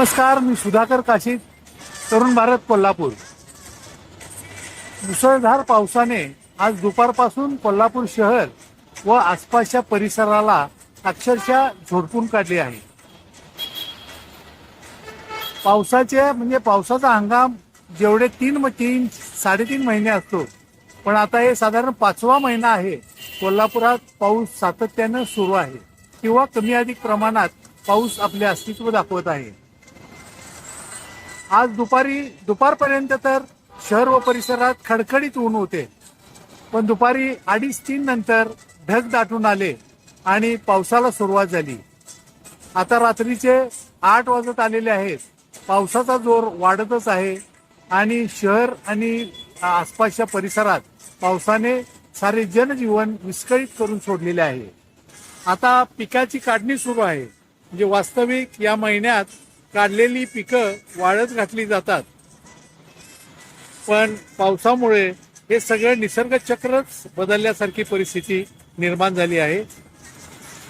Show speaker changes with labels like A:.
A: नमस्कार मी सुधाकर काशीद तरुण भारत कोल्हापूर. मुसळधार पावसाने आज दुपारपासून कोल्हापूर शहर व आसपासच्या परिसराला अक्षरशः झोडपून काढले आहे. पावसाचे म्हणजे पावसाचा हंगाम जेवढे तीन तीन साडेतीन महिने असतो पण आता हे साधारण पाचवा महिना आहे कोल्हापुरात पाऊस सातत्यानं सुरू आहे किंवा कमी अधिक प्रमाणात पाऊस आपले अस्तित्व दाखवत आहे. आज दुपारी दुपारपर्यंत तर शहर व परिसरात खडखडीत ऊन होते. पण दुपारी अडीच तीन नंतर ढग दाटून आले आणि पावसाला सुरुवात झाली. आता रात्रीचे आठ वाजत आलेले आहेत. पावसाचा जोर वाढतच आहे आणि शहर आणि आसपासच्या परिसरात पावसाने सारे जनजीवन विस्कळीत करून सोडलेले आहे. आता पिकाची काढणी सुरू आहे. म्हणजे वास्तविक या महिन्यात काढलेली पिकं वाळत घातली जातात. पण पावसामुळे हे सगळं निसर्ग चक्रच बदलल्यासारखी परिस्थिती निर्माण झाली आहे.